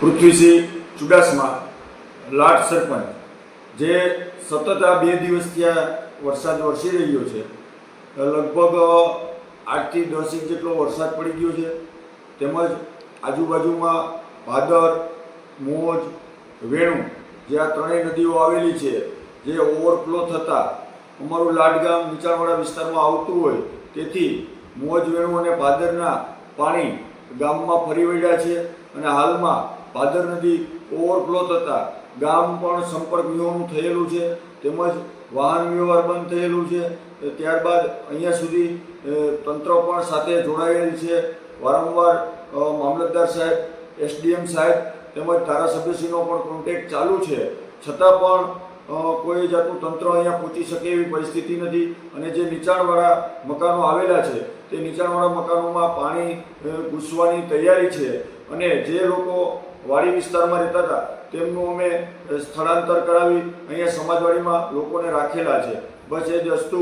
પૃથ્વીસિંહ ચુડાસમા, લાટ સરપંચ, જે સતત આ બે દિવસથી આ વરસાદ વરસી રહ્યો છે. લગભગ આઠથી દસ ઇંચ જેટલો વરસાદ પડી ગયો છે. તેમજ આજુબાજુમાં ભાદર, મોજ, વેણુ જે આ ત્રણેય નદીઓ આવેલી છે, જે ઓવરફ્લો થતાં અમારું લાડગામ નીચાણવાળા વિસ્તારમાં આવતું હોય, તેથી મોજ, વેણુ અને ભાદરના પાણી ગામમાં ફરી વળ્યા છે અને હાલમાં ભાદર નદી ઓવરફ્લો થતાં ગામ પણ સંપર્ક વિહોણું થયેલું છે, તેમજ વાહન વ્યવહાર બંધ થયેલું છે ત્યારબાદ અહીંયા સુધી તંત્ર પણ સાથે જોડાયેલ છે. વારંવાર મામલતદાર સાહેબ, એસડીએમ સાહેબ તેમજ ધારાસભ્યશ્રીનો પણ કોન્ટેક્ટ ચાલુ છે. છતાં પણ કોઈ જાતનું તંત્ર અહીંયા પહોંચી શકે એવી પરિસ્થિતિ નથી. અને જે નીચાણવાળા મકાનો આવેલા છે, તે નીચાણવાળા મકાનોમાં પાણી ઘૂસવાની તૈયારી છે. અને જે લોકો વાડી વિસ્તારમાં રહેતા હતા, તેમનું અમે સ્થળાંતર કરાવી અહીંયા સમાજવાડીમાં લોકોને રાખેલા છે. બસ એ જ વસ્તુ